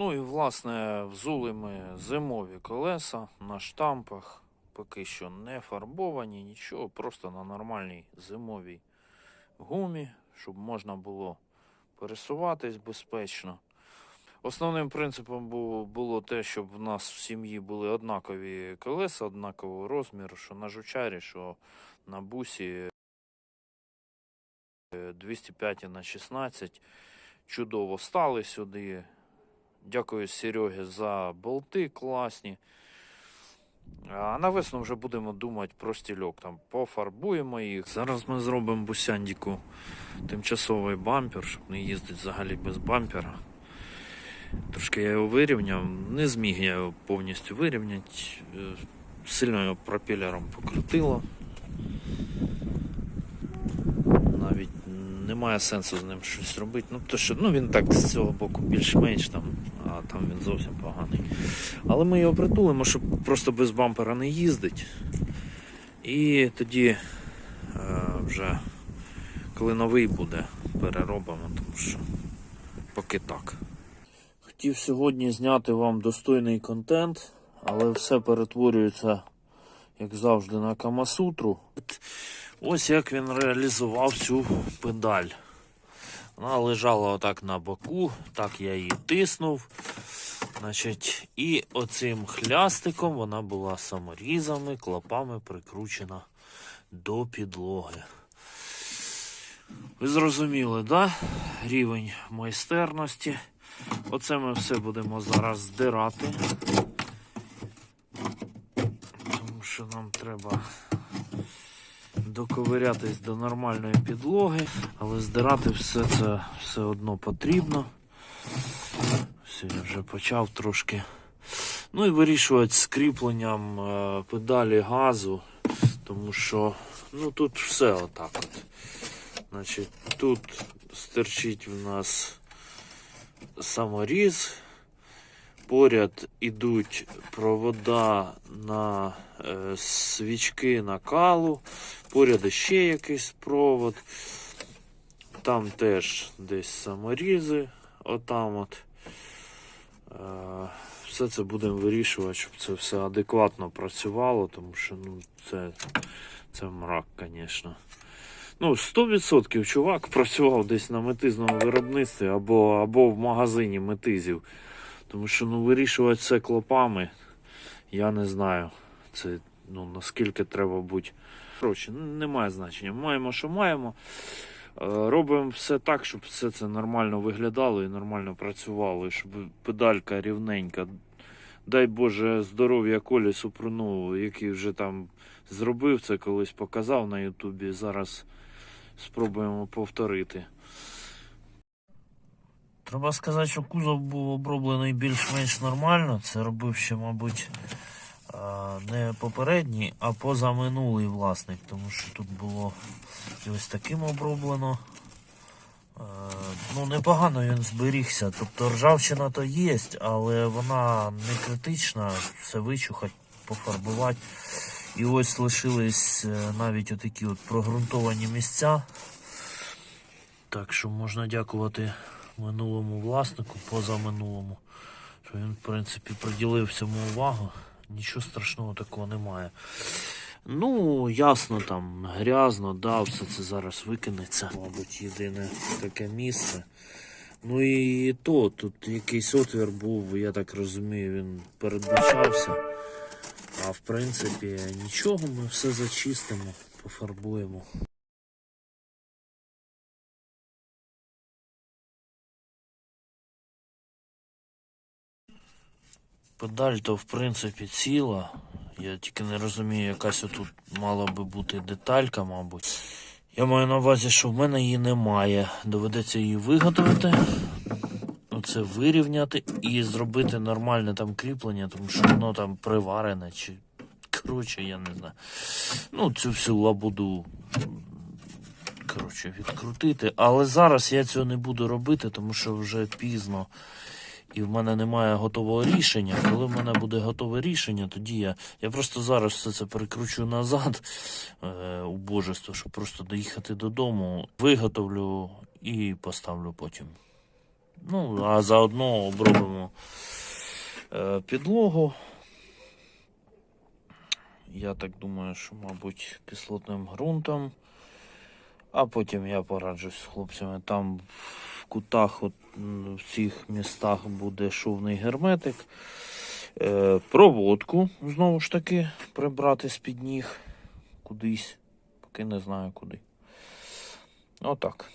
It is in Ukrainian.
Ну і власне взули ми зимові колеса на штампах. Поки що не фарбовані, нічого, просто на нормальній зимовій гумі, щоб можна було пересуватись безпечно. Основним принципом було те, щоб в нас в сім'ї були однакові колеса, однакового розміру, що на жучарі, що на бусі е, 205 на 16. Чудово стали сюди. Дякую Серегі за болти класні. А на весну вже будемо думати про стільок. Там пофарбуємо їх. Зараз ми зробимо бусяндіку тимчасовий бампер, щоб не їздити взагалі без бампера. Трошки я його вирівняв. Не зміг я його повністю вирівняти. Е, Сильно його пропелером покрутило. Навіть немає сенсу з ним щось робити. Ну, то що, ну він так з цього боку більш-менш там, а там він зовсім поганий. Але ми його притулимо, щоб просто без бампера не їздить. І тоді е, вже коли новий буде, переробимо, тому що поки так. Хотів сьогодні зняти вам достойний контент, але все перетворюється, як завжди, на Камасутру. Ось як він реалізував цю педаль. Вона лежала отак на боку, так я її тиснув. Значить, і оцим хлястиком вона була саморізами, клапами прикручена до підлоги. Ви зрозуміли, да? Рівень майстерності. Оце ми все будемо зараз здирати. Тому що нам треба доковирятись до нормальної підлоги, але здирати все це все одно потрібно. Все, я вже почав трошки. Ну і вирішувати з кріпленням е, педалі газу, тому що ну тут все отак от. Значить, тут стерчить в нас саморіз. Поряд ідуть провода на е, свічки накалу, поряд ще якийсь провод. Там теж десь саморізи, отам от. Е, все це будемо вирішувати, щоб це все адекватно працювало, тому що ну, це, це мрак, звісно. Ну, 100% чувак працював десь на метизному виробництві або, або в магазині метизів. Тому що ну, вирішувати це клопами, я не знаю. Це ну, наскільки треба бути. Коротше, немає значення. Маємо, що маємо. Е, Робимо все так, щоб все це нормально виглядало і нормально працювало, і щоб педалька рівненька. Дай Боже здоров'я Колі Супрунову, який вже там зробив це, колись показав на Ютубі. Зараз спробуємо повторити. Треба сказати, що кузов був оброблений більш-менш нормально. Це робив ще, мабуть, не попередній, а позаминулий власник, тому що тут було ось таким оброблено. Ну, непогано він зберігся. Тобто ржавчина то є, але вона не критична, все вичухати, пофарбувати. І ось лишились е, навіть отакі от прогрунтовані місця. Так що можна дякувати минулому власнику, позаминулому, що він, в принципі, приділив цьому увагу. Нічого страшного такого немає. Ну, ясно, там грязно, да, все це зараз викинеться. Мабуть, єдине таке місце. Ну і то, тут якийсь отвір був, я так розумію, він передбачався. А в принципі, нічого, ми все зачистимо, пофарбуємо. Педаль то в принципі ціла. Я тільки не розумію, якась отут мала би бути деталька, мабуть. Я маю на увазі, що в мене її немає. Доведеться її виготовити, оце вирівняти і зробити нормальне там кріплення, тому що воно там приварене чи. Коротше, я не знаю. Ну, цю всю лабуду коротше, відкрутити. Але зараз я цього не буду робити, тому що вже пізно і в мене немає готового рішення. Коли в мене буде готове рішення, тоді я. Я просто зараз все це перекручу назад е, у божество, щоб просто доїхати додому, виготовлю і поставлю потім. Ну, а заодно обробимо е, підлогу. Я так думаю, що, мабуть, кислотним ґрунтом. А потім я пораджусь з хлопцями. Там кутах, от, в цих містах буде шовний герметик. Е, проводку, знову ж таки, прибрати з-під ніг кудись, поки не знаю куди. Отак.